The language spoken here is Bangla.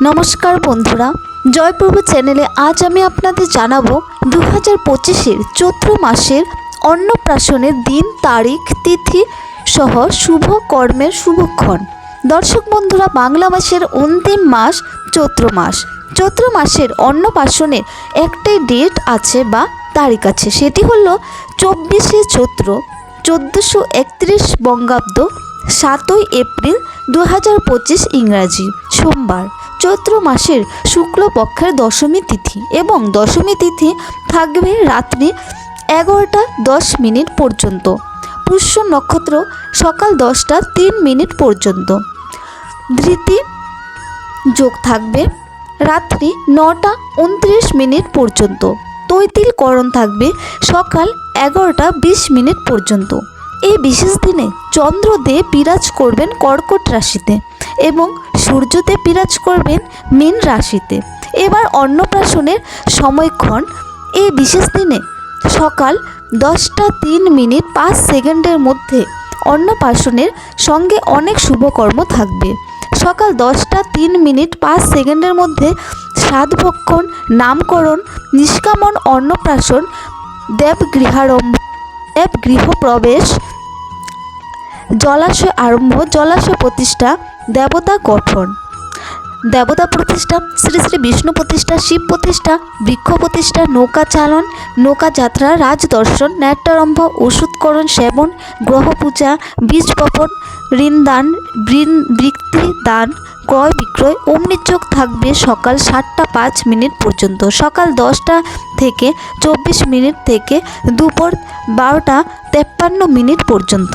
নমস্কার বন্ধুরা, জয়প্রভু চ্যানেলে আজ আমি আপনাদের জানাব দু হাজার পঁচিশের চৈত্র মাসের অন্নপ্রাশনের দিন, তারিখ, তিথি সহ শুভ কর্মের শুভক্ষণ। দর্শক বন্ধুরা, বাংলা মাসের অন্তিম মাস চৈত্র মাস। চৈত্র মাসের অন্নপ্রাশনের একটাই ডেট আছে বা তারিখ আছে, সেটি হলো চব্বিশে চৈত্র, চোদ্দোশো একত্রিশ বঙ্গাব্দ সাতই এপ্রিল দু হাজার পঁচিশ ইংরাজি, সোমবার। চৈত্র মাসের শুক্লপক্ষের দশমী তিথি এবং দশমী তিথি থাকবে রাত্রি এগারোটা দশ মিনিট পর্যন্ত। পুষ্য নক্ষত্র সকাল দশটা তিন মিনিট পর্যন্ত। ধৃতি যোগ থাকবে রাত্রি নটা উনত্রিশ মিনিট পর্যন্ত। তৈতিলকরণ থাকবে সকাল এগারোটা বিশ মিনিট পর্যন্ত। এই বিশেষ দিনে চন্দ্রদেব বিরাজ করবেন কর্কট রাশিতে এবং সূর্যদেব বিরাজ করবেন মীন রাশিতে। এবার অন্নপ্রাশনের সময়ক্ষণ এই বিশেষ দিনে, সকাল দশটা তিন মিনিট পাঁচ সেকেন্ডের মধ্যে অন্নপ্রাশনের সঙ্গে অনেক শুভকর্ম থাকবে। সকাল দশটা তিন মিনিট পাঁচ সেকেন্ডের মধ্যে সাতভক্ষণ নামকরণ, নিষ্কামন অন্নপ্রাশন, দেবগৃহারম্ভ দেব গৃহপ্রবেশ জলাশয় আরম্ভ, জলাশয় প্রতিষ্ঠা দেবতা গঠন। দেবতা প্রতিষ্ঠা, শ্রী শ্রী বিষ্ণু প্রতিষ্ঠা, শিব প্রতিষ্ঠা, বৃক্ষ প্রতিষ্ঠা, নৌকা চালন, নৌকা যাত্রা রাজদর্শন ন্যাট্যারম্ভ ওষুধকরণ সেবন, গ্রহ পূজা, বীজ বপন, ঋণদান বৃত্তি দান, ক্রয় বিক্রয়, অমনি চোখ থাকবে সকাল সাতটা পাঁচ মিনিট পর্যন্ত। সকাল দশটা থেকে চব্বিশ মিনিট থেকে দুপুর বারোটা তেপ্পান্ন মিনিট পর্যন্ত।